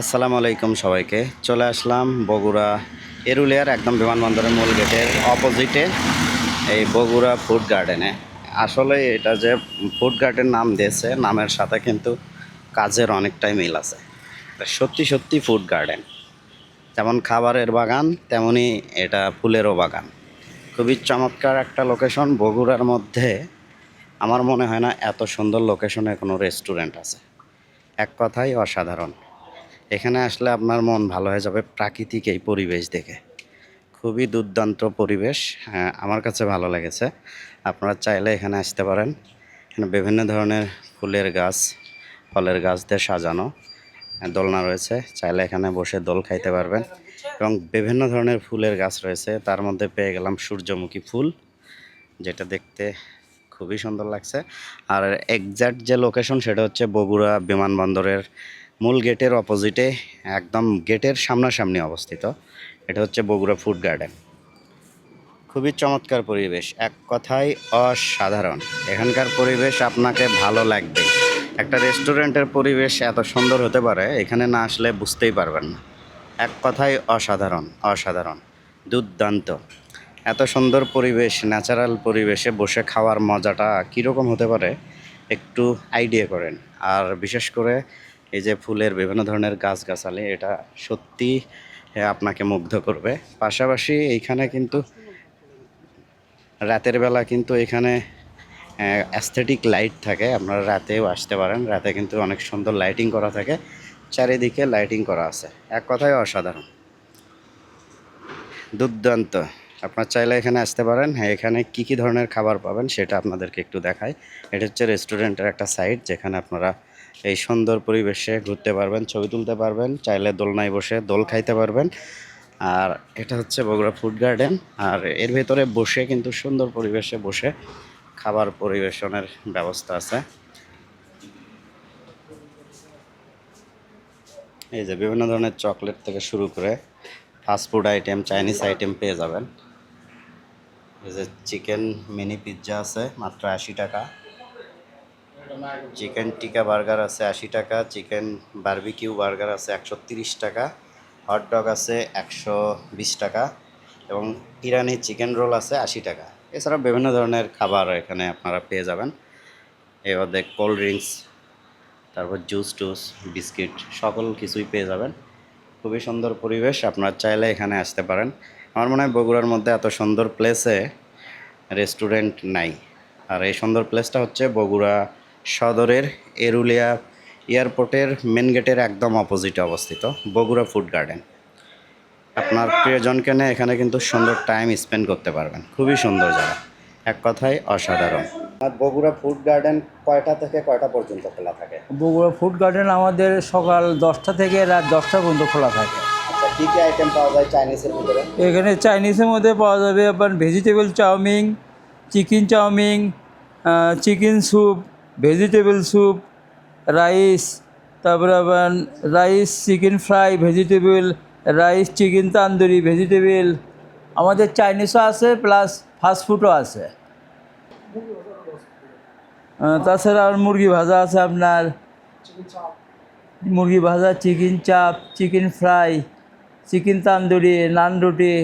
আসসালামু আলাইকুম সবাইকে। চলে আসলাম বগুড়া এরুলিয়ার একদম বিমানবন্দরের মূল গেটের অপোজিটে এই বগুড়া ফুড গার্ডেনে। আসলে এটা যে ফুড গার্ডেন নাম দিয়েছে, নামের সাথে কিন্তু কাজের অনেকটাই মিল আছে। সত্যি সত্যি ফুড গার্ডেন। যেমন খাবারের বাগান, তেমনি এটা ফুলেরও বাগান। খুবই চমৎকার একটা লোকেশন বগুড়ার মধ্যে। আমার মনে হয় না এত সুন্দর লোকেশনে কোনো রেস্টুরেন্ট আছে। এক কথাই অসাধারণ। এখানে আসলে আপনার মন ভালো হয়ে যাবে প্রাকৃতিক এই পরিবেশ দেখে। খুবই দুর্দান্ত পরিবেশ হ্যাঁ, আমার কাছে ভালো লেগেছে। আপনারা চাইলে এখানে আসতে পারেন। এখানে বিভিন্ন ধরনের ফুলের গাছ ফলের গাছ দিয়ে সাজানো হ্যাঁ, দোলনা রয়েছে। চাইলে এখানে বসে দোল খাইতে পারবেন এবং বিভিন্ন ধরনের ফুলের গাছ রয়েছে। তার মধ্যে পেয়ে গেলাম সূর্যমুখী ফুল যেটা দেখতে খুবই সুন্দর লাগছে। আর এক্স্যাক্ট যে লোকেশন সেটা হচ্ছে বগুড়া বিমানবন্দরের মূল গেটের অপোজিটে একদম গেটের সামনাসামনি অবস্থিত। এটা হচ্ছে বগুড়া ফুড গার্ডেন। খুবই চমৎকার পরিবেশ, এক কথায় অসাধারণ। এখানকার পরিবেশ আপনাকে ভালো লাগবে একটা রেস্টুরেন্টের পরিবেশ এত সুন্দর হতে পারে, এখানে না আসলে বুঝতেই পারবেন না। এক কথায় অসাধারণ অসাধারণ, দুর্দান্ত। এত সুন্দর পরিবেশ ন্যাচারাল পরিবেশে বসে খাওয়ার মজাটা কীরকম হতে পারে, একটু আইডিয়া করেন। আর বিশেষ করে এই যে ফুলের বিভিন্ন ধরনের গাছগাছালি, এটা সত্যি আপনাকে মুগ্ধ করবে। পাশাপাশি এইখানে কিন্তু রাতের বেলা কিন্তু এখানে অ্যাস্থেটিক লাইট থাকে। আপনারা রাতেও আসতে পারেন। রাতে কিন্তু অনেক সুন্দর লাইটিং করা থাকে। চারিদিকে লাইটিং করা আছে। এক কথায় অসাধারণ। দুর্দান্ত। আপনার চাইলে এখানে আসতে পারেন। হ্যাঁ এখানে কী কী ধরনের খাবার পাবেন সেটা আপনাদেরকে একটু দেখায় এটা হচ্ছে রেস্টুরেন্টের একটা সাইট যেখানে আপনারা এই সুন্দর পরিবেশে ঘুরতে পারবেন, ছবি তুলতে পারবেন, চাইলে দোলনায় বসে দোল খাইতে পারবেন। আর এটা হচ্ছে বগুড়া ফুড গার্ডেন। আর এর ভেতরে বসে কিন্তু সুন্দর পরিবেশে বসে খাবার পরিবেশনের ব্যবস্থা আছে। এই যে বিভিন্ন ধরনের চকলেট থেকে শুরু করে ফাস্টফুড আইটেম চাইনিজ আইটেম পেয়ে যাবেন। এই যে চিকেন মিনি পিৎজা আছে, মাত্র আশি টাকা। চিকেন টিকা বার্গার আছে আশি টাকা চিকেন বারবিকিউ বার্গার আছে একশো তিরিশ টাকা হট ডগ আছে একশো বিশ টাকা এবং ইরানি চিকেন রোল আছে আশি টাকা। এছাড়া বিভিন্ন ধরনের খাবার এখানে আপনারা পেয়ে যাবেন। এবার দেখ কোল্ড ড্রিঙ্কস তারপর জুস টুস, বিস্কিট, সকল কিছুই পেয়ে যাবেন। খুবই সুন্দর পরিবেশ, আপনারা চাইলে এখানে আসতে পারেন। আমার মনে হয় বগুড়ার মধ্যে এত সুন্দর প্লেসে রেস্টুরেন্ট নাই। আর এই সুন্দর প্লেসটা হচ্ছে বগুড়া সদরের এরুলিয়া এয়ারপোর্টের মেন গেটের একদম অপোজিটে অবস্থিত বগুড়া ফুড গার্ডেন। আপনার প্রিয়জনকে নিয়ে এখানে কিন্তু সুন্দর টাইম স্পেন্ড করতে পারবেন। খুবই সুন্দর জায়গা। এক কথায় অসাধারণ। বগুড়া ফুড গার্ডেন কয়টা থেকে কয়টা পর্যন্ত খোলা থাকে? বগুড়া ফুড গার্ডেন আমাদের সকাল দশটা থেকে রাত দশটা পর্যন্ত খোলা থাকে। আচ্ছা কী কী আইটেম পাওয়া যায় চাইনিজের ভিতরে? এখানে চাইনিজের মধ্যে পাওয়া যাবে আপনার vegetable chow mein chicken chow mein chicken soup vegetable soup rice তারপরে আবার rice chicken fry vegetable rice chicken tandoori vegetable আমাদের চাইনিজও আছে প্লাস ফাস্ট ফুডও আছে। তাছাড়া আর মুরগি ভাজা আছে আপনার। মুরগি ভাজা chicken chaap chicken fry chicken tandoori naan রুটি।